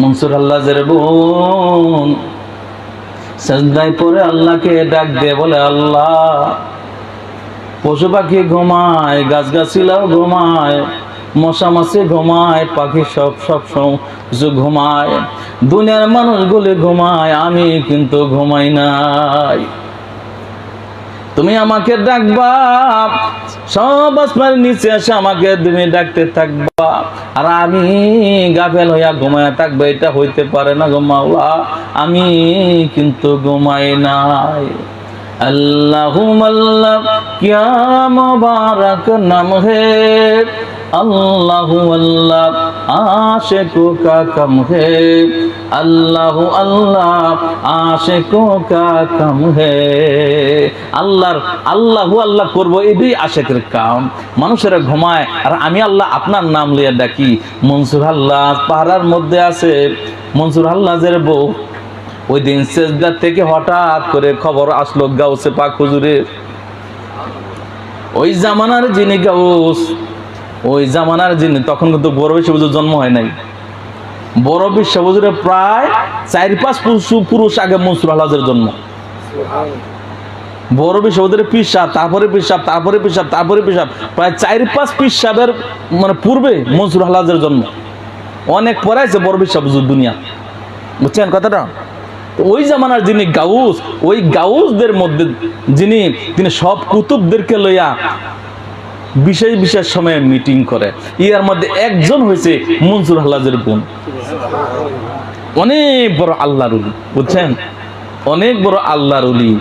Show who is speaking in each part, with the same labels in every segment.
Speaker 1: মনসুর আল্লাহের বোন। সাজদায় পরে আল্লাহকে ডাক দিয়ে বলে আল্লাহ। পশু পাখি ঘুমায় গাছ গাছিলাও ঘুমায়, মশা মাছি ঘুমায়, পাখি সব সব সব ঘুমায়। দুনিয়ার মানুষগুলি ঘুমায়, আমি কিন্তু ঘুমাই নাই। তুমি আমাকে ডাকবা। সব আসমার নিচে এসে আমাকে তুমি ডাকতে থাকবা। আর আমি গাফেল হইয়া ঘুমায় থাকবে, এটা হইতে পারে না ঘুমাওলা আমি কিন্তু ঘুমাই নাই। আল্লাহ আল্লাহ কিয়া মুবারক নাম হে। আল্লাহু আল্লাহ আশে কোকা কম হে আল্লাহ আল্লাহ আশে কোকা কম হে আল্লাহর, আল্লাহু আল্লাহ করব এই দুই আশেকের কাম। মানুষেরা ঘুমায়, আর আমি আল্লাহ আপনার নাম লিয়ে ডাকি। মনসুর আল্লাহ পাহাড়ার মধ্যে আছে। মনসুর আল্লাহের বউ। ওই দিন শেষদার থেকে হঠাৎ করে খবর আসলো গাউসে পাক হুজুরের। ওই জামানার যিনি গাউস ওই জামানার যিনি তখন কিন্তু বড় বিশ্ব জন্ম হয় নাই। বড় বিশ্ব প্রায় চার পাঁচ পুরুষ আগে মনসুর আল্লাহের জন্ম। বড় বিশ্ব হুজুরের পিসাব, তারপরে পিসাব তারপরে পিসাব তারপরে পিসাব। প্রায় চার পাঁচ পিসাবের মানে পূর্বে মনসুর আল্লাহের জন্ম। অনেক পরে আছে বড় বিশ্ব দুনিয়া। বুঝছেন কথাটা? ওই জামানার যিনি গাউস, ওই গাউসদের মধ্যে যিনি তিনি সব কুতুবদেরকে লইয়া বিশেষ বিশেষ সময়ে মিটিং করে। ইয়ার মধ্যে একজন হয়েছে মনসুর আল্লাহের বোন। অনেক বড় আল্লাহর উলি বুঝছেন? অনেক বড় আল্লাহর উলি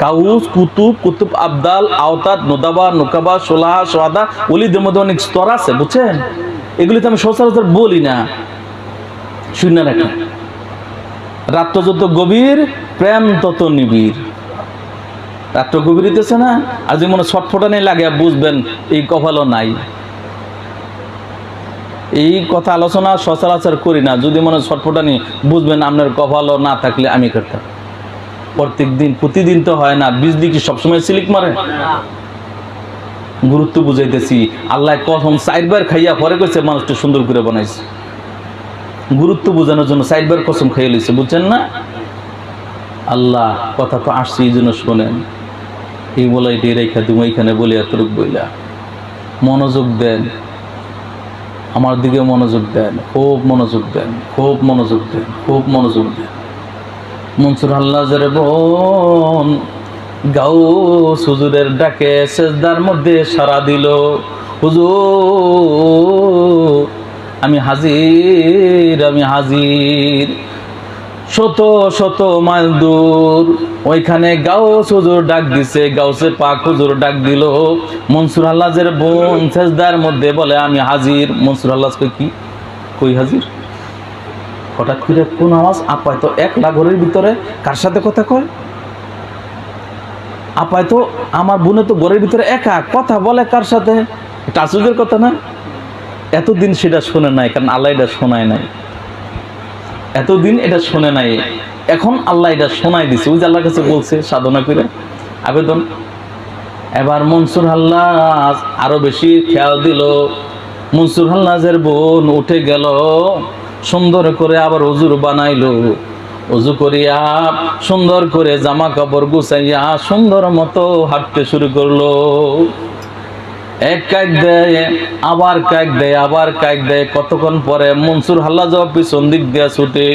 Speaker 1: গাউস, কুতুব কুতুব আবদাল আওতাত নোদাবা, নোকাবা, সোলাহা, সোয়াদা অলিদের মধ্যে অনেক স্তর আছে, বুঝছেন? এগুলিতে আমি সচরাচর বলি না। শূন্য রাখি রাত্র যত গভীর, প্রেম তত নিবিড়। রাত্র গভীর হইতেছে না যদি মনে ছটফটানি লাগে বুঝবেন এই কপালও নাই। এই কথা আলোচনা সচরাচর করি না, যদি মনে ছটফটানি বুঝবেন আপনার কপালও না থাকলে আমি করতাম। প্রত্যেক দিন প্রতিদিন তো হয় না, বিজলি কি সবসময় সিলিক মারে? গুরুত্ব বুঝাইতেছি, আল্লাহ কখন চারবার খাইয়া পরে কইছে, মানুষটা সুন্দর করে বানাইছে। গুরুত্ব বোঝানোর জন্য সাইডবার কসম খেয়ে লিছে বুঝছেন না? আল্লাহ, কথা তো আসছে এই জন্য শোনেন। এই বলে এটি রেখা তুমি এইখানে বলে এতটুক বইলা। মনোযোগ দেন। আমার দিকে মনোযোগ দেন। খুব মনোযোগ দেন। খুব মনোযোগ দেন। খুব মনোযোগ দেন। মনসুর আল্লাহ জরে বোন গাও হুজুরের ডাকে সেজদার মধ্যে সারা দিল। হুজুর, আমি হাজির আমি হাজির। শত শত মাইল দূর। ওইখানে গাউস হুজুর ডাক দিছে, গাউসে পাক হুজুর ডাক দিল। মনসুর আল্লাহের বোন সেজদার মধ্যে বলে, আমি হাজির। মনসুর আল্লাহ কি? কই হাজির? হঠাৎ করে কোন আওয়াজ? আপায় তো একলা ঘরের ভিতরে। কার সাথে কথা কয়? আপায় তো আমার বোনে তো ঘরের ভিতরে একা। কথা বলে কার সাথে? আশ্চর্যের কথা না? এতদিন সেটা শোনে নাই, কারণ আল্লাহ এটা শোনায় নাই। এতদিন এটা শোনে নাই। এখন আল্লাহ এটা শোনাই দিছে। ওই যে আল্লাহর কাছে বলছে, সাধনা করে আবেদন। এবার মনসুর আল্লাহ আরও বেশি খেয়াল দিল। মনসুর আল্লাহের বোন উঠে গেল, সুন্দর করে আবার অজুর বানাইলো। অজু করিয়া সুন্দর করে জামা কাপড় গুছাইয়া সুন্দর মতো হাঁটতে শুরু করল। এক কাক দেয়, আবার কাক দেয়, আবার কাক দেয়। কতক্ষণ পরে মনসুর হাল্লা যাওয়া পিছন দিক দিয়ে ছুটে।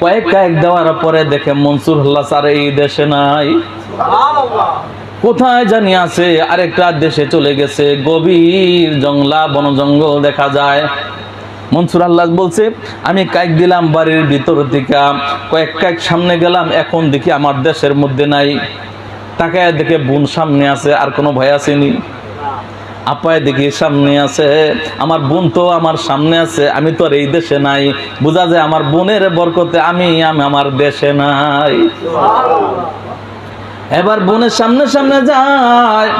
Speaker 1: কয়েক কাক দেওয়ার পরে দেখে মনসুর হাল্লা সারে এই দেশে নাই। কোথায় জানি আছে, আরেকটা দেশে চলে গেছে। গভীর জংলা, বন জঙ্গল দেখা যায়। মনসুর আল্লাহ বলছে, আমি কাইক দিলাম বাড়ির ভিতর থেকে কয়েক কাইক সামনে গেলাম, এখন দেখি আমার দেশের মধ্যে নাই। তাকায় দেখে বোন সামনে আছে, আর কোনো ভয় আসেনি। আপায় দেখি সামনে আছে, আমার বোন তো আমার সামনে আছে, আমি তো আর এই দেশে নাই। বোঝা যায় আমার বোনের বরকতে আমি আমি আমার দেশে নাই। এবার বোনের সামনে সামনে যায়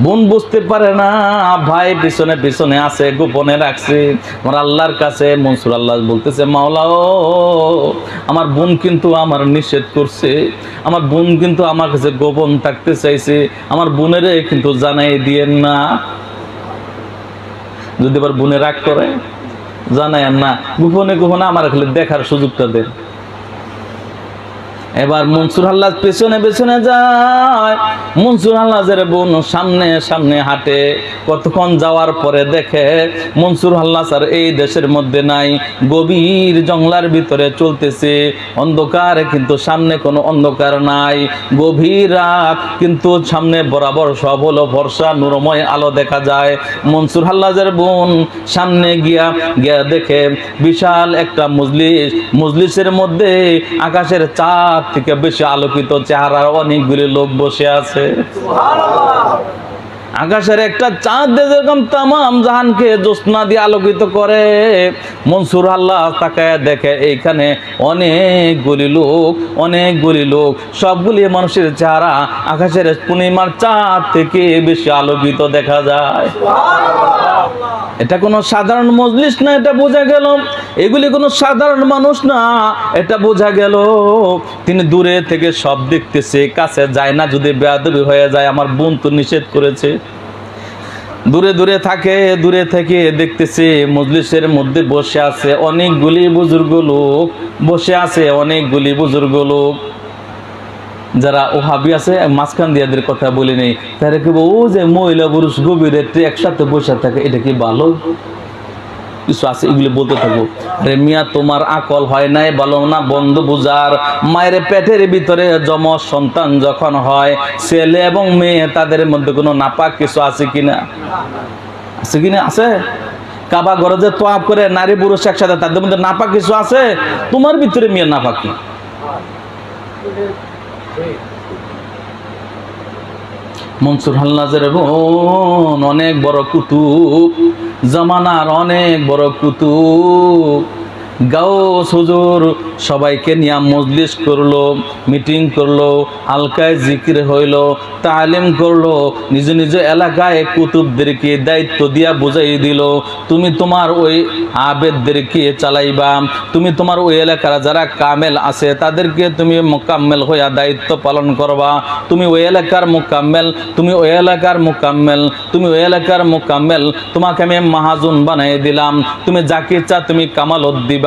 Speaker 1: বোন বুঝতে পারে না, ভাই পিছনে পিছনে আছে, গোপনে রাখছি। আমার আল্লাহর কাছে মনসুর আল্লাহ বলতেছে, মাওলাও, আমার বোন কিন্তু আমার নিষেধ করছে। আমার বোন কিন্তু আমার কাছে গোপন থাকতে চাইছে। আমার বোনের কিন্তু জানাই দিয়েন না। যদি আবার বোনে রাগ করে জানাই না। গোপনে গোপনে আমার খালি দেখার সুযোগটা দেন। এবার মনসুর হাল্লাদ পেছনে পেছনে যায়। মনসুর হাল্লাজের বোন সামনে সামনে হাঁটে। কতক্ষণ যাওয়ার পরে দেখে মনসুর হাল্লাস আর এই দেশের মধ্যে নাই। গভীর জঙ্গলার ভিতরে চলতেছে। অন্ধকার, কিন্তু সামনে কোনো অন্ধকার নাই। গভীর রাত, কিন্তু সামনে বরাবর সব হলো ভরসা নুরময় আলো দেখা যায়। মনসুর হাল্লাজের বোন সামনে গিয়া গিয়া দেখে বিশাল একটা মজলিস। মজলিসের মধ্যে আকাশের চাঁদ থেকে বেশি আলোকিত চেহারার অনেকগুলি লোক বসে আছে। আকাশের একটা চাঁদ যেরকম তামাম জাহানকে জ্যোৎস্না দিয়ে আলোকিত করে, মনসুর আল্লাহ তাকায় দেখে এইখানে অনেকগুলি লোক অনেকগুলি লোক, সবগুলি মানুষের চেহারা আকাশের পূর্ণিমার চাঁদ থেকে বেশি আলোকিত দেখা যায়। এটা কোনো সাধারণ মজলিস না, এটা বোঝা গেল। এগুলি কোনো সাধারণ মানুষ না, এটা বোঝা গেল। তিনি দূরে থেকে সব দেখতেছে, কাছে যায় না, যদি বেয়াদবি হয়ে যায়, আমার বোন তো নিষেধ করেছে। দূরে দূরে থাকে, দূরে থেকে দেখতেছে, মজলিসের মধ্যে বসে আছে অনেকগুলি বুজুর্গ লোক, বসে আছে অনেকগুলি বুজুর্গ লোক। যারা ওহাবি আছে, মাঝখান দিয়াদের কথা বলি নেই। তারা কি ও যে মহিলা পুরুষ গভীর একসাথে বসে থাকে, এটা কি ভালো? কিছু আছে, এগুলি বলতে থাকব রে মিয়া, তোমার আকল হয় নাই, ভালো না, বন্ধ বুঝার। মায়ের পেটের ভিতরে জম সন্তান যখন হয়, ছেলে এবং মেয়ে, তাদের মধ্যে কোনো নাপাক কিছু আছে কিনা? আছে কিনা? আছে। কাবা ঘরে যে তোয়াপ করে নারী পুরুষ একসাথে, তাদের মধ্যে নাপাক কিছু আছে? তোমার ভিতরে মেয়ে নাপাক কি? মনসুর হাল্লাজের অনেক বড় কুতুব জামানার অনেক বড় কুতুব। গাও সুজুর সবাইকে নিয়ে মজলিস করল, মিটিং করল হালকায় জিকির হইল, তালিম করল, নিজ নিজ এলাকায় কুতুবদেরকে দায়িত্ব দিয়া বুঝাই দিল, তুমি তোমার ওই আবেদদেরকে চালাইবা, তুমি তোমার ওই এলাকার যারা কামেল আছে, তাদেরকে তুমি মোকাম্মেল হইয়া দায়িত্ব পালন করবা, তুমি ওই এলাকার মোকাম্মেল, তুমি ওই এলাকার মোকাম্মেল, তুমি ওই এলাকার মোকাম্মেল, তোমাকে আমি মাহাজুন বানাই দিলাম, তুমি যাকে ইচ্ছা তুমি কামালত দিবা।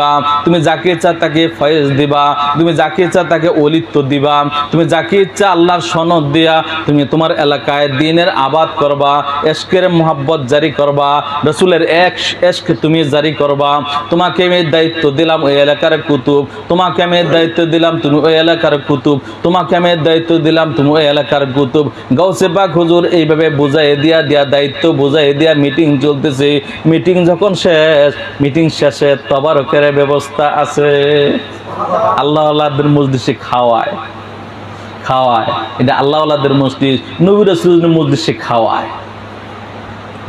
Speaker 1: তুমি যাকে ইচ্ছা তাকে ফয়েজ দিবা, তুমি যাকে ইচ্ছা তাকে অলিত্ব দিবা, তুমি যাকে ইচ্ছা আল্লাহর সনদ দিয়া তুমি তোমার এলাকায় দিনের আবাদ করবা, এশকের মোহাব্বত জারি করবা, রসুলের এক এশক তুমি জারি করবা। তোমাকে আমি দায়িত্ব দিলাম ওই এলাকার কুতুব, তোমাকে আমি দায়িত্ব দিলাম তুমি ওই এলাকার কুতুব, তোমাকে আমি দায়িত্ব দিলাম তুমি ওই এলাকার কুতুব। গাউসে পাক হুজুর এইভাবে বুঝাই দিয়া দিয়া, দায়িত্ব বুঝাই দিয়া মিটিং চলতেছে। মিটিং যখন শেষ মিটিং শেষে তবারকের ব্যবস্থা আছে। আল্লাহ আল্লাহদের মসজিদে খাওয়ায়। খাওয়ায়। এটা আল্লাহ আল্লাহদের মসজিদ নবী রসুলের মসজিদে খাওয়ায়।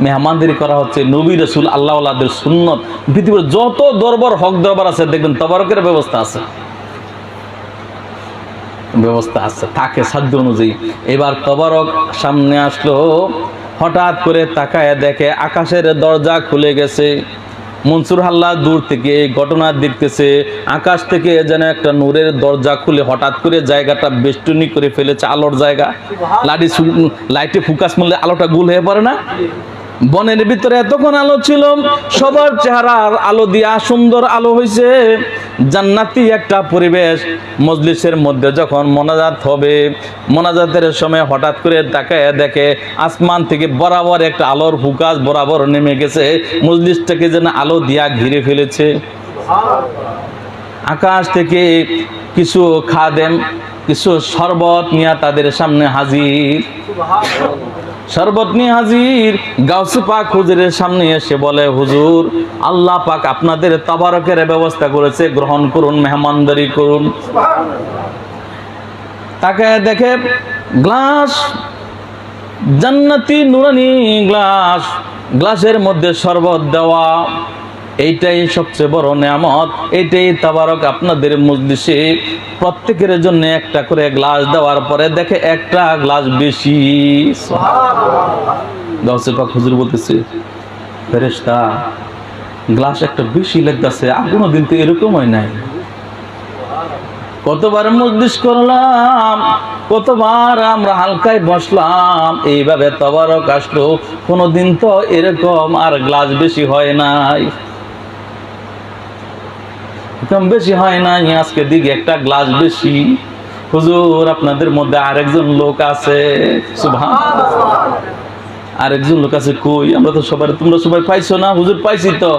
Speaker 1: মেহমানদারি করা হচ্ছে নবী রসুল আল্লাহ আল্লাহদের সুন্নত। পৃথিবীর যত দরবার, হক দরবার আছে, দেখবেন তবারকের ব্যবস্থা আছে। ব্যবস্থা আছে, থাকে সাধ্য অনুযায়ী। এবার তবারক সামনে আসলো। হঠাৎ করে তাকায় দেখে আকাশের দরজা খুলে গেছে। মনসুর হাল্লা দূর থেকে এই ঘটনা দেখতেছে। আকাশ থেকে যেন একটা নূরের দরজা খুলে হঠাৎ করে জায়গাটা বেষ্টনী করে ফেলেছে, আলোর জায়গা। লাইটে লাইটে ফোকাস আলোটা গুল হয়ে পড়ে না? বনের ভিতরে এতক্ষণ আলো ছিল, সবার চেহারার আলো দিয়া সুন্দর আলো হয়েছে জান্নাতি একটা পরিবেশ মজলিসের মধ্যে যখন মোনাজাত হবে, মোনাজাতের সময় হঠাৎ করে তাকায় দেখে আসমান থেকে বরাবর একটা আলোর ফুকাস বরাবর নেমে গেছে। মজলিসটাকে যেন আলো দিয়া ঘিরে ফেলেছে। আকাশ থেকে কিছু খাদেম, কিছু শরবত নিয়ে তাদের সামনে হাজির। শরবত নিয়ে হাজির। গাউসু পাক হুজুরের সামনে এসে বলে, হুজুর, আল্লাহ পাক আপনাদের তাবারকের ব্যবস্থা করেছে, গ্রহণ করুন, মেহমানদারি করুন। তাকে দেখে, গ্লাস, জান্নাতি নুরানি গ্লাস, গ্লাসের মধ্যে শরবত দেওয়া। এইটাই সবচেয়ে বড় নিয়ামত। এইটাই তাবারক আপনাদের মজলিসে প্রত্যেকের জন্য একটা করে গ্লাস দেওয়ার পরে দেখে একটা গ্লাস বেশি। পাক হুজুর বলতেছে ফেরেশতা গ্লাস একটা বেশি লাগতেছে আর কোনোদিন তো এরকম হয় নাই কতবার মজলিস করলাম কতবার আমরা হালকায় বসলাম এইভাবে তবারক আসলো। কোনোদিন তো এরকম আর গ্লাস বেশি হয় নাই। কম বেশি হয় না আজকে দিকে একটা গ্লাস বেশি। হুজুর, আপনাদের মধ্যে আরেকজন লোক আছে। আরেকজন লোক আছে কই? আমরা তো সবাই, তোমরা সবাই পাইছো না? হুজুর, পাইছি তো।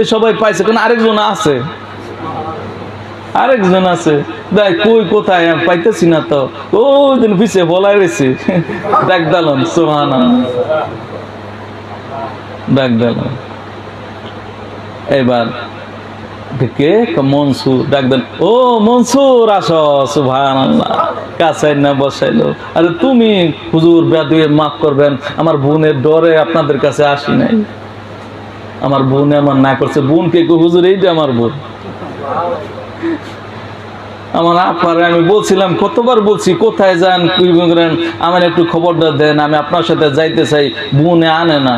Speaker 1: এ সবাই পাইছে কারণ আরেকজন আছে? আরেকজন আছে। দেখ, কই, কোথায়? পাইতেছি না তো। ওই দিন পিছিয়ে বলাই রয়েছে। দেখ দালন সোহানা ডাক দালন এবার কে? মনসুর। ডাক দেন ও মনসুর আসো সুভান কাছে না বসাইলো। আরে তুমি হুজুর বেদুয়ে মাফ করবেন আমার বোনের ডরে আপনাদের কাছে আসি নাই। আমার বোনে আমার না করছে বোন কে কই, হুজুর এইটা আমার বোন। আমার আপারে আমি বলছিলাম কতবার বলছি কোথায় যান কি করেন আমার একটু খবরটা দেন আমি আপনার সাথে যাইতে চাই বুনে আনে না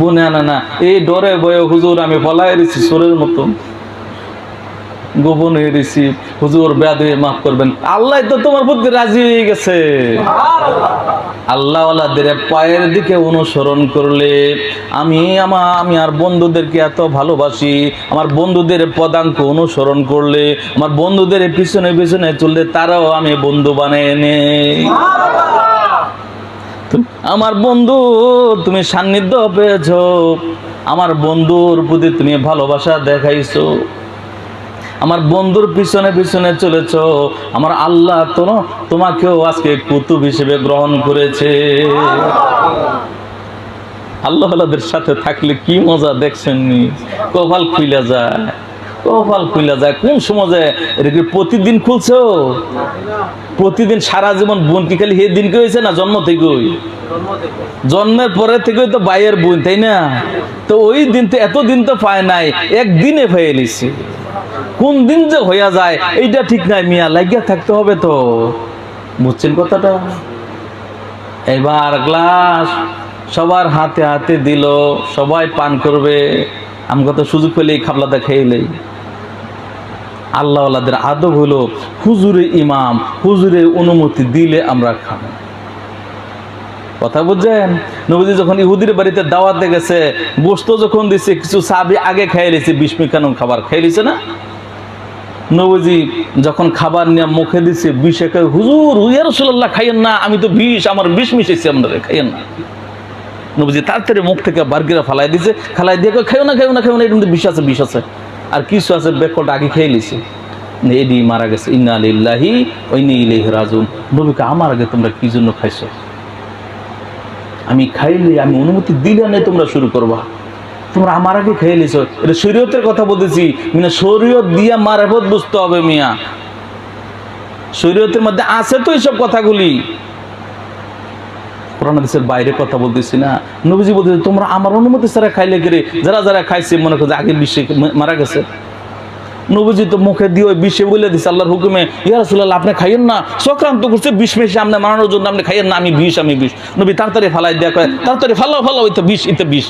Speaker 1: বুনে আনে না। এই ডরে বয়ে হুজুর আমি পলাই দিছি সোরের মতো গোপন দিছি হুজুর হয়ে মাফ করবেন। আল্লাহ তো তোমার প্রতি রাজি হয়ে গেছে। আল্লাহওয়ালাদের পায়ের দিকে অনুসরণ করলে আমি আমার আমি আর বন্ধুদেরকে এত ভালোবাসি। আমার বন্ধুদের পদাঙ্ক অনুসরণ করলে, আমার বন্ধুদের পিছনে পিছনে চললে তারাও আমি বন্ধু বানিয়ে নেই আমার বন্ধু, তুমি সান্নিধ্য পেয়েছ। আমার বন্ধুর প্রতি তুমি ভালোবাসা দেখাইছো। আমার বন্ধুর পিছনে পিছনে চলেছ। আমার আল্লাহ তো তোমাকেও আজকে কুতুব হিসেবে গ্রহণ করেছে। আল্লাহ আল্লাহদের সাথে থাকলে কি মজা দেখছেন নি? কপাল খুইলা যায়। কপাল খুইলা যায়। কোন কি প্রতিদিন খুলছো? প্রতিদিন সারা জীবন বোন কি খালি হে দিনকে হয়েছে না জন্ম থেকেই? জন্মের পরে থেকেই তো বাইয়ের বোন, তাই না? তো ওই দিন তো এতদিন তো পায় নাই, একদিনে পেয়ে নিছি। কোন দিন যে হইয়া যায়, এইটা ঠিক নাই মিয়া, লাগিয়া থাকতে হবে তো। বুঝছেন কথাটা? এবার গ্লাস সবার হাতে হাতে দিল, সবাই পান করবে। আমাকে তো সুযোগ পেলেই খাবলাটা খেয়েলেই আল্লাহওয়ালাদের আদব হলো, হুজুরে ইমাম, হুজুরে অনুমতি দিলে আমরা খাব। কথা বুঝছেন? নবীজি যখন ইহুদির বাড়িতে দাওয়াতে গেছে গোস্ত যখন দিছে, কিছু সাবি আগে খাইয়ে লিছে বিশ মিকানো খাবার খাইয়ে না? নবীজি যখন খাবার নিয়ে মুখে দিছে, বিষ একে হুজুর ইয়ারসুল্লাহ খাইয়েন না, আমি তো বিষ, আমার বিষ মিশেছি আপনারা, খাইয়েন না। নবীজি তাড়াতাড়ি মুখ থেকে বার্গিরা ফালাই দিছে খালাই দিয়ে খাইও না খাইও না খাইও না মধ্যে বিষ আছে বিষ আছে। আর কিছু আছে বেকটা আগে খেয়ে লিছে এডি মারা গেছে, ইন্না আলিল্লাহি ওইনি ইলাইহি রাজুন নবীকে, আমার আগে তোমরা কি জন্য খাইছো? আমি খাইলে, আমি অনুমতি দিলে না তোমরা শুরু করবা। তোমরা আমার আগে খেয়ে নিছো। এটা শরীয়তের কথা বলতেছি। মানে শরীয়ত দিয়া মারাফত বুঝতে হবে মিয়া। শরীয়তের মধ্যে আছে তো এইসব কথাগুলি। কোরআন বাইরে কথা বলতেছি না। নবীজি বলতেছে, তোমরা আমার অনুমতি ছাড়া খাইলে গেলে যারা যারা খাইছে, মনে করছে আগে বিশ্বে মারা গেছে। নবীজি তো মুখে দিয়ে ওই বিষে বলে দিছে, আল্লাহর হুকুমে, ইয়া রাসূলুল্লাহ, আপনি খাইয়েন না? সক্রান্ত করছে, বিষ মেশে আপনি মারানোর জন্য আপনি খাইয়েন না, আমি বিষ আমি বিষ। নবী তাড়াতাড়ি ফালাই দেয়া কয়, তাড়াতাড়ি ফালাও ফালাও ওই তো বিষ, এতে বিষ।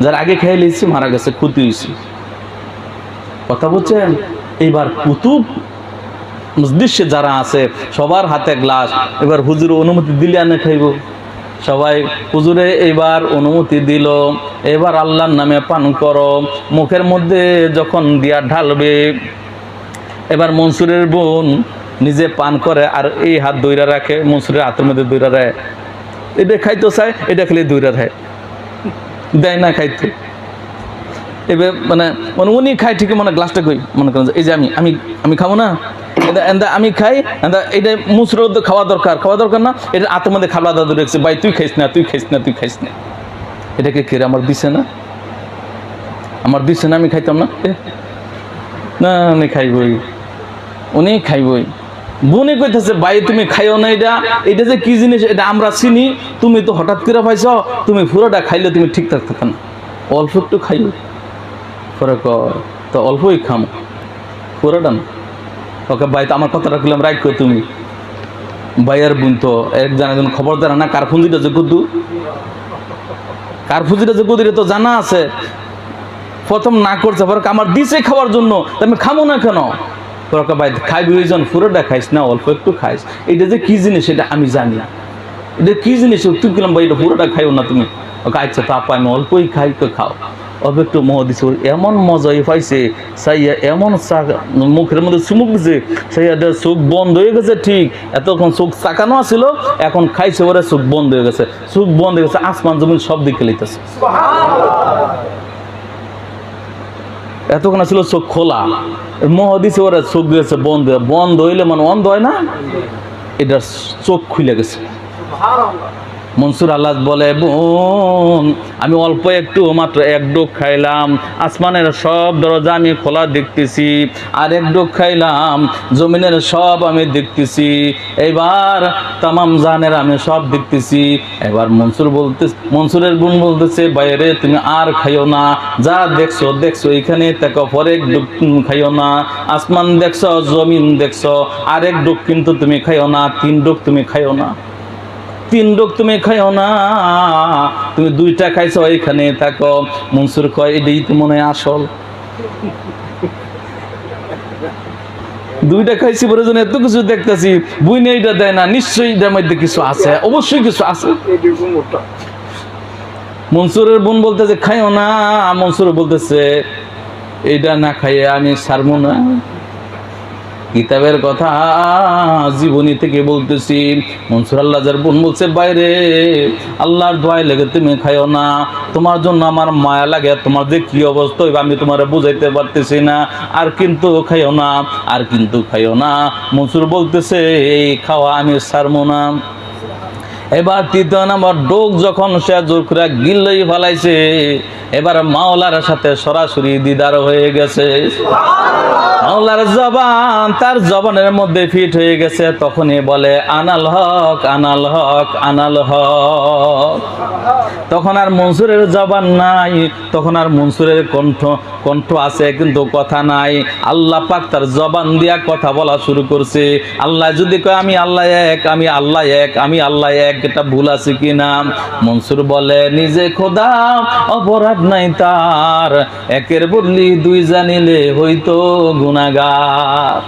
Speaker 1: যারা আগে খেয়ে লিয়েছি মারা গেছে, ক্ষতি হয়েছে। কথা বলছেন? এইবার কুতুব মসজিদে যারা আছে, সবার হাতে গ্লাস। এবার হুজুর অনুমতি দিলে আনে খাইব। সবাই, হুজুরে, এবার অনুমতি দিল। এবার আল্লাহর নামে পান করো। মুখের মধ্যে যখন দিয়া ঢালবে, এবার মনসুরের বোন নিজে পান করে আর এই হাত দইরা রাখে, মনসুরের হাতের মধ্যে দইরা রাখে। এটা খাইতে চায়, এটা খেলে দইরা রাখে দেয় না খাইতে। এবার মানে মানে উনি খাই ঠিকই মানে গ্লাসটা কই? মনে করেন এই যে আমি আমি আমি খাব না। এটা আমি খাই এটা মুসুর তো খাওয়া দরকার খাওয়া দরকার না, এটা আতের মধ্যে খাবলা দাদু রেখেছে ভাই, তুই খাইস না, তুই খাইস না, তুই খাইস না। এটাকে কে? আমার দিছে না? আমার দিছে না, আমি খাইতাম না? না, আমি খাইবই। উনি খাইবই। বোনে কইতেছে ভাই তুমি খাইও না এটা। এটা যে কি জিনিস এটা আমরা চিনি। তুমি তো হঠাৎ করে পাইছ তুমি পুরোটা খাইলে তুমি ঠিক থাকতে না। অল্প একটু খাইও পরে কয়, তো অল্পই খাম। পুরোটা না? ওকে ভাই তো আমার কথা রাখলাম রাইট কর তুমি? ভাইয়ার বোন তো একজন একজন খবর দেয় না কার ফুন্দিটা যে গুদ্দু কার ফুন্দিটা যে এটা তো জানা আছে। প্রথম না করছে পরে আমার দিছে খাওয়ার জন্য আমি খাব না কেন? তোরা ভাই, খাইবি ওইজন পুরোটা খাইস, না অল্প একটু খাইস? এটা যে কি জিনিস, এটা আমি জানি এটা কি জিনিস তুই কিলাম ভাই, এটা পুরোটা খাইও না তুমি। ওকে আচ্ছা আমি অল্পই খাই, তো খাও। অল্প একটু মোহ দিছে এমন মজাই পাইছে, সাইয়া এমন মুখের মধ্যে চুমুক দিছে, সাইয়া চোখ বন্ধ হয়ে গেছে, ঠিক। এতক্ষণ চোখ চাকানো ছিল এখন খাইছে, ওরা চোখ বন্ধ হয়ে গেছে। চোখ বন্ধ হয়ে গেছে, আসমান জমিন সব দিকে লিতেছে এতক্ষণ ছিল চোখ খোলা। মহ দিছে, ওরা চোখ দিয়েছে, বন্ধ। বন্ধ হইলে মানে অন্ধ হয় না? এটার চোখ খুলে গেছে। মনসুর আল্লাহ বলে, বোন, আমি অল্প একটু মাত্র এক ডোক খাইলাম। আসমানের সব দরজা আমি খোলা দেখতেছি, আর এক ডোক খাইলাম, জমিনের সব আমি দেখতেছি। এবার তামাম জানের আমি সব দেখতেছি। এবার মনসুর বলতে, মনসুরের বোন বলতেছে, বাইরে তুমি আর খাইও না। যা দেখছ দেখছ, এখানে পরে এক ডুব খাইও না। আসমান দেখছ, জমিন দেখছ আরেক ডুব কিন্তু তুমি খাইও না, তিন ডুব তুমি খাইও না। তিন ডোক তুমি খাইও না। তুমি দুইটা খাইছো, এখানে থাকো। মনসুর কয়, এটাই তো মনে হয় আসল। দুইটা খাইছি বলে জন্য এত কিছু দেখতেছি বুইনে এইটা দেয় না, নিশ্চয়ই এটার মধ্যে কিছু আছে, অবশ্যই কিছু আছে। মনসুরের বোন বলতেছে, খাইও না। মনসুর বলতেছে এইটা না খাইয়ে আমি সারবো না। কিতাবের কথা জীবনী থেকে বলতেছি। মনসুর আল্লাহ যার বোন বলছে, বাইরে, আল্লাহর দোয়াই লেগে তুমি খাইও না। তোমার জন্য আমার মায়া লাগে, তোমার যে কি অবস্থা হইবে আমি তোমার বুঝাইতে পারতেছি না। আর কিন্তু খাইও না, আর কিন্তু খাইও না। মনসুর বলতেছে, এই খাওয়া আমি সারমো না। এবার তৃতীয় নম্বর, ডোক যখন সে জোর করে গিল্লই ফেলাইছে, এবার মাওলার সাথে সরাসরি দিদার হয়ে গেছে। মাওলার জবান তার জবানের মধ্যে ফিট হয়ে গেছে, তখনই বলে, আনাল হক আনাল হক আনাল হক। তখন আর মনসুরের জবান নাই, তখন আর মনসুরের কণ্ঠ কণ্ঠ আছে, কিন্তু কথা নাই। আল্লাহ পাক তার জবান দিয়া কথা বলা শুরু করছে। আল্লাহ যদি কয়, আমি আল্লাহ এক, আমি আল্লাহ এক, আমি আল্লাহ এক, এটা ভুল আছে কি না মনসুর বলে, নিজে খোদা, অপরাধ নাই তার। একের বদলি দুই জানিলে হইতো গুনাগার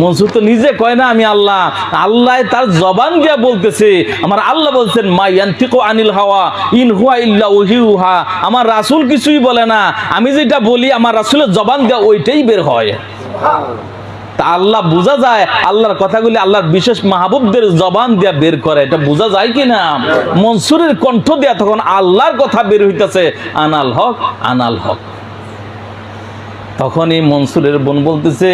Speaker 1: মনসুর তো নিজে কয় না, আমি আল্লাহ আল্লাহ তার জবান দিয়া বলতেছে, আমার আল্লাহ বলছেন, মা ইয়ান্তিকু আনিল হাওয়া, ইন হুয়া ইল্লা ওহিউহা আমার রাসূল কিছুই বলে না। আমি যেটা বলি, আমার রাসুলের জবান দেওয়া ওইটাই বের হয়। আল্লাহ বোঝা যায়, আল্লাহর কথাগুলি আল্লাহর বিশেষ মাহবুবদের জবান দিয়া বের করে। এটা বোঝা যায় কি না মনসুরের কণ্ঠ দিয়া তখন আল্লাহর কথা বের হইতেছে, আনাল হক আনাল হক। তখনই মনসুরের বোন বলতেছে,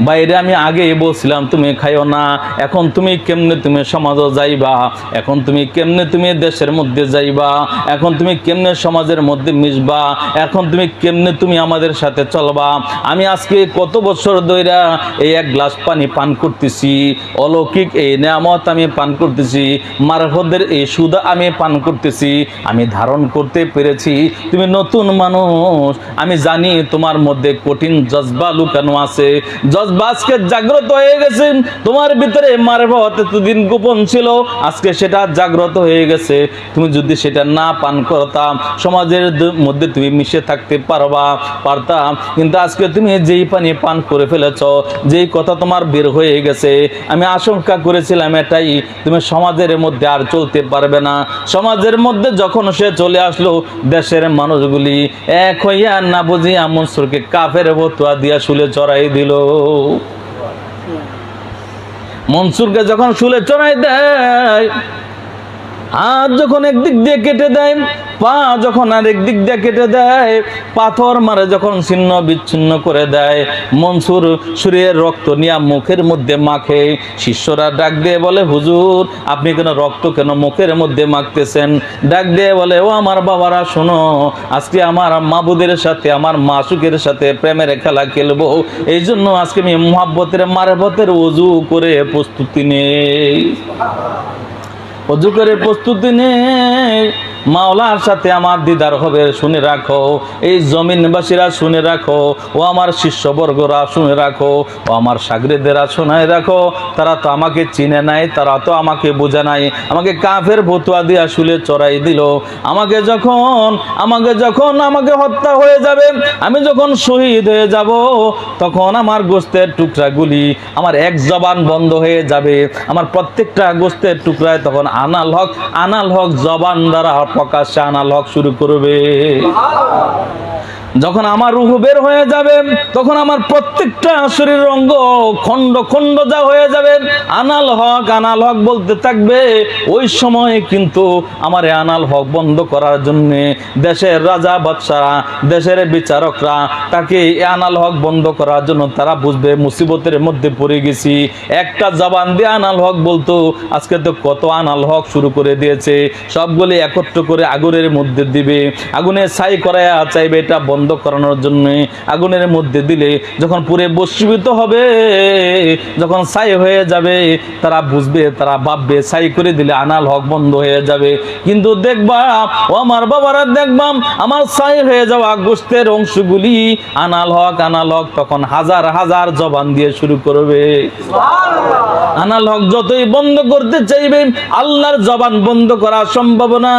Speaker 1: বাইরে আমি আগে বলছিলাম, তুমি খাইও না। এখন তুমি কেমনে তুমি সমাজও যাইবা? এখন তুমি কেমনে তুমি দেশের মধ্যে যাইবা? এখন তুমি কেমনে সমাজের মধ্যে মিশবা? এখন তুমি কেমনে তুমি আমাদের সাথে চলবা? আমি আজকে কত বছর ধইরা এই এক গ্লাস পানি পান করতেছি। অলৌকিক এই নিয়ামত আমি পান করতেছি। মারফদের এই সুদা আমি পান করতেছি। আমি ধারণ করতে পেরেছি। তুমি নতুন মানুষ। আমি জানি তোমার মধ্যে কঠিন জজবা লুকানো আছে। জজবা আজকে জাগ্রত হয়ে গেছে। তোমার ভিতরে মারফত এতদিন গোপন ছিল, আজকে সেটা জাগ্রত হয়ে গেছে। তুমি যদি সেটা না পান করতাম সমাজের মধ্যে তুমি মিশে থাকতে পারবা পারতাম কিন্তু আজকে তুমি যেই পানি পান করে ফেলেছ, যেই কথা তোমার বের হয়ে গেছে, আমি আশঙ্কা করেছিলাম এটাই, তুমি সমাজের মধ্যে আর চলতে পারবে না। সমাজের মধ্যে যখন সে চলে আসলো, দেশের মানুষগুলি এক হইয়া না বুঝিয়া মনসুরকে কাফের বতুয়া দিয়া শুলে চড়াই দিল। মনসুরকে যখন শুলে চড়াই দেয়, আর যখন একদিক দিয়ে কেটে দেয় পা যখন আর একদিক দিয়ে কেটে দেয়, পাথর মারে যখন ছিন্ন বিচ্ছিন্ন করে দেয়, মনসুর শরীরের রক্ত নিয়ে মুখের মধ্যে মাখে। শিষ্যরা ডাক দিয়ে বলে, হুজুর, আপনি কেন রক্ত কেন মুখের মধ্যে মাখতেছেন? ডাক দিয়ে বলে, ও আমার বাবারা, শোনো, আজকে আমার মাবুদের সাথে, আমার মাসুকের সাথে প্রেমের খেলা খেলব। এই জন্য আজকে আমি মহাব্বতের মারবতের উজু করে প্রস্তুতি নেই। অজু করে প্রস্তুতি নেই। মাওলার সাথে আমার দিদার হবে, শুনে রাখো। এই জমিনবাসীরা শুনে রাখো। ও আমার শিষ্যবর্গরা শুনে রাখো। ও আমার সাগরেদেরা শোনায় রাখো। তারা তো আমাকে চিনে নাই, তারা তো আমাকে বোঝে নাই। আমাকে কাফের ভতুয়া দিয়ে শুলে চড়াই দিল। আমাকে যখন আমাকে যখন আমাকে হত্যা হয়ে যাবে, আমি যখন শহীদ হয়ে যাব, তখন আমার গোস্তের টুকরাগুলি আমার এক জবান বন্ধ হয়ে যাবে। আমার প্রত্যেকটা গোস্তের টুকরায় তখন আনাল হক আনাল হক জবান দ্বারা প্রকাশ্যে আনাল হক শুরু করবে। যখন আমার রুহ বের হয়ে যাবে, তখন আমার প্রত্যেকটা শরীরের অঙ্গ খণ্ড খণ্ড যা হয়ে যাবে, আনাল হক আনাল হক বলতে থাকবে। ওই সময় কিন্তু আমার আনাল হক বন্ধ করার জন্য দেশের রাজা, বাদশারা, দেশের বিচারকরা তাকে আনাল হক বন্ধ করার জন্য তারা বুঝবে, মুসিবতের মধ্যে পড়ে গেছি। একটা জবান দিয়ে আনাল হক বলতো, আজকে তো কত আনাল হক শুরু করে দিয়েছে। সবগুলি একত্র করে আগুনের মধ্যে দিবে। আগুনে ছাই করায়া চাইবে, এটা করানোর জন্য আগুনের মধ্যে দিলে যখন পুরে বস্মীভূত হবে, যখন ছাই হয়ে যাবে, তারা বুঝবে, তারা ভাববে, ছাই করে দিলে আনাল হক বন্ধ হয়ে যাবে। কিন্তু দেখবা, ও আমার বাবারা দেখবাম আমার ছাই হয়ে যাওয়া গোস্তের অংশগুলি আনাল হক আনাল হক তখন হাজার হাজার জবান দিয়ে শুরু করবে। আনাল হক যতই বন্ধ করতে চাইবে, আল্লাহর জবান বন্ধ করা সম্ভব না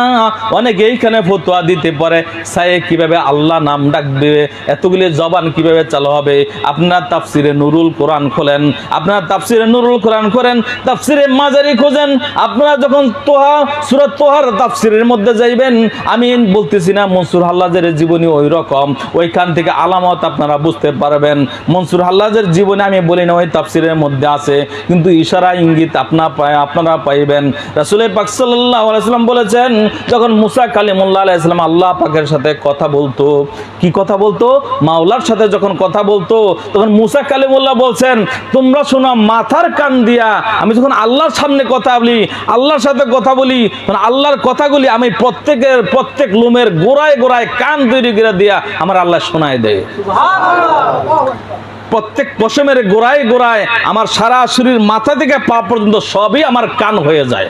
Speaker 1: অনেকে এইখানে ফতোয়া দিতে পারে। সায়ে কীভাবে আল্লাহ নাম ডাকবে, এতগুলি জবান কীভাবে চালু হবে? আপনার তাফসিরে নুরুল কোরআন খোলেন, আপনার তাফসিরে নুরুল কোরআন করেন তাফসিরে মাজারি খোঁজেন, আপনারা যখন তোহা সুরত তোহার তাফসিরের মধ্যে যাইবেন, আমি বলতেছি না, মনসুর হাল্লাজের জীবনী ওই রকম, ওইখান থেকে আলামত আপনারা বুঝতে পারবেন। মনসুর হাল্লাজের জীবনে আমি বলি না, ওই তাফসিরের মধ্যে আছে, কিন্তু ইশারা, ইঙ্গিত আপনা পায়, আপনারা পাইবেন। রাসুল পাক সাল্লাম বলেছেন, যখন মুসা কালিমুল্লাহ আলাইহিস আল্লাহ পাকের সাথে কথা বলতো কি কথা বলতো? মাওলার সাথে যখন কথা বলতো, তখন মুসা কালিমুল্লাহ বলছেন, তোমরা শোনা, মাথার কান দিয়া আমি যখন আল্লাহর সামনে কথা বলি, আল্লাহর সাথে কথা বলি, তখন আল্লাহর কথাগুলি আমি প্রত্যেকের, প্রত্যেক লুমের গোড়ায় গোড়ায় কান তৈরি করে দিয়া আমার আল্লাহ শোনায় দেয়। প্রত্যেক পশমের গোড়ায় গোড়ায় আমার সারা শরীর মাথা থেকে পা পর্যন্ত সবই আমার কান হয়ে যায়।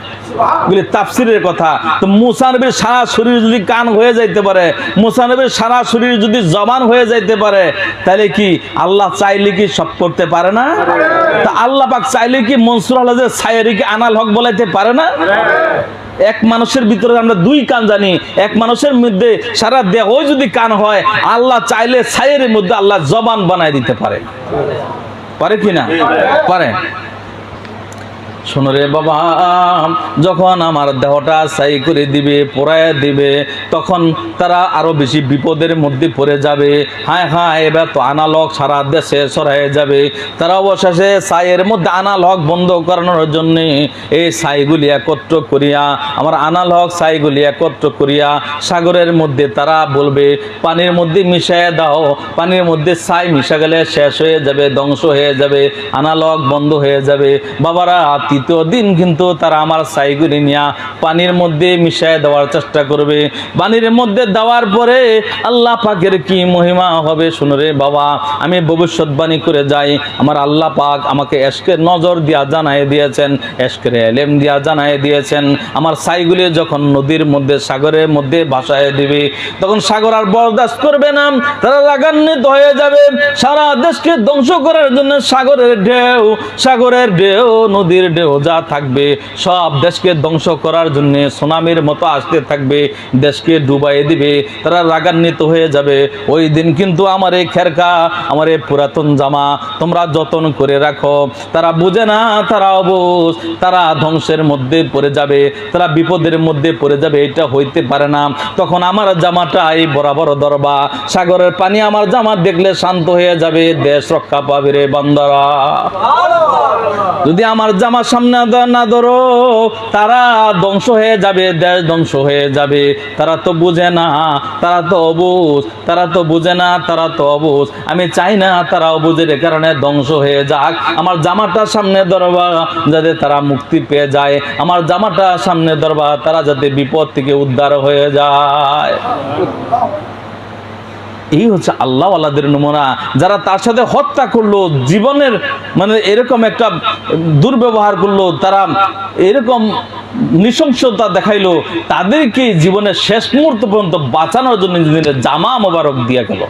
Speaker 1: বলি তাফসিরের কথা। তো মুসা নবীর সারা শরীর যদি কান হয়ে যাইতে পারে, মুসা নবীর সারা শরীর যদি জবান হয়ে যাইতে পারে, তাহলে কি আল্লাহ চাইলে কি সব করতে পারে না? তা আল্লাহ পাক চাইলে কি মনসুর আল্লাহ সায়েরিকে আনাল হক বলাইতে পারে না? এক মানুষের ভিতরে আমরা দুই কান জানি, এক মানুষের মধ্যে সারা দেহ যদি কান হয়, আল্লাহ চাইলে ছাইয়ের মধ্যে আল্লাহ জবান বানায় দিতে পারে। পারে কি না? পারে। রে বাবা, যখন আমার দেহটা সাই করে দিবে, পোড়ায় দিবে, তখন তারা আরও বেশি বিপদের মধ্যে পড়ে যাবে। হায় হায়, এবার তো আনালক সারা দেশে সরাই যাবে। তারা অবশেষে ছাইয়ের মধ্যে আনালক বন্ধ করানোর জন্য এই ছাইগুলি একত্র করিয়া, আমার আনালক ছাইগুলি একত্র করিয়া সাগরের মধ্যে তারা বলবে, পানির মধ্যে মিশিয়ে দাও, পানির মধ্যে ছাই মিশা গেলে শেষ হয়ে যাবে, ধ্বংস হয়ে যাবে আনালক বন্ধ হয়ে যাবে। বাবারা তৃতীয় দিন কিন্তু তারা আমার সাইগুলি নিয়ে পানির মধ্যে মিশিয়ে দেওয়ার চেষ্টা করবে। পানির মধ্যে দেওয়ার পরে আল্লাহ পাকের কি মহিমা হবে শুনো রে বাবা। আমি ভবিষ্যৎবাণী করে যাই। আমার আল্লাহ পাক আমাকে এশকের নজর দিয়া জানাই দিয়েছেন, এশকের এলেম দিয়া জানাই দিয়েছেন। আমার সাইগুলি যখন নদীর মধ্যে, সাগরের মধ্যে ভাসায় দিবে, তখন সাগর আর বরদাস্ত করবে না। তারা রাগান্বিত হয়ে যাবে। সারা দেশকে ধ্বংস করার জন্য সাগরের ঢেউ সাগরের ঢেউ, নদীর ঢেউ যা থাকবে সব দেশকে ধ্বংস করার জন্য সুনামির মতো আসতে থাকবে, দেশকে ডুবাই দিবে, তারা রাগান্বিত হয়ে যাবে। ওই দিন কিন্তু আমার এই খেরকা আমার এই পুরাতন জামা তোমরা যতন করে রাখো। তারা বুঝে না, তারা অবুজ তারা ধ্বংসের মধ্যে পড়ে যাবে, তারা বিপদের মধ্যে পড়ে যাবে, এটা হইতে পারে না। তখন আমার জামাটা এই বরাবর দরবা। সাগরের পানি আমার জামা দেখলে শান্ত হয়ে যাবে, দেশ রক্ষা পাবে রে বান্দারা। যদি আমার জামার সামনে না ধরো, তারা ধ্বংস হয়ে যাবে, দেশ ধ্বংস হয়ে যাবে। তারা তো বুঝে না, তারা তো অবুজ তারা তো বুঝে না, তারা তো অবুজ আমি চাই না তারা অবুজের কারণে ধ্বংস হয়ে যাক। আমার জামাটা সামনে ধরবা যাতে তারা মুক্তি পেয়ে যায়। আমার জামাটা সামনে ধরবা তারা যাতে বিপদ থেকে উদ্ধার হয়ে যায়। এই হচ্ছে আল্লাহ আল্লাহদের নমুনা। যারা তার সাথে হত্যা করল, জীবনের মানে এরকম একটা দুর্ব্যবহার করল, তারা এরকম নৃশংসতা দেখাইলো, তাদেরকে জীবনের শেষ মুহূর্ত পর্যন্ত বাঁচানোর জন্য জামা মোবারক দিয়ে গেল।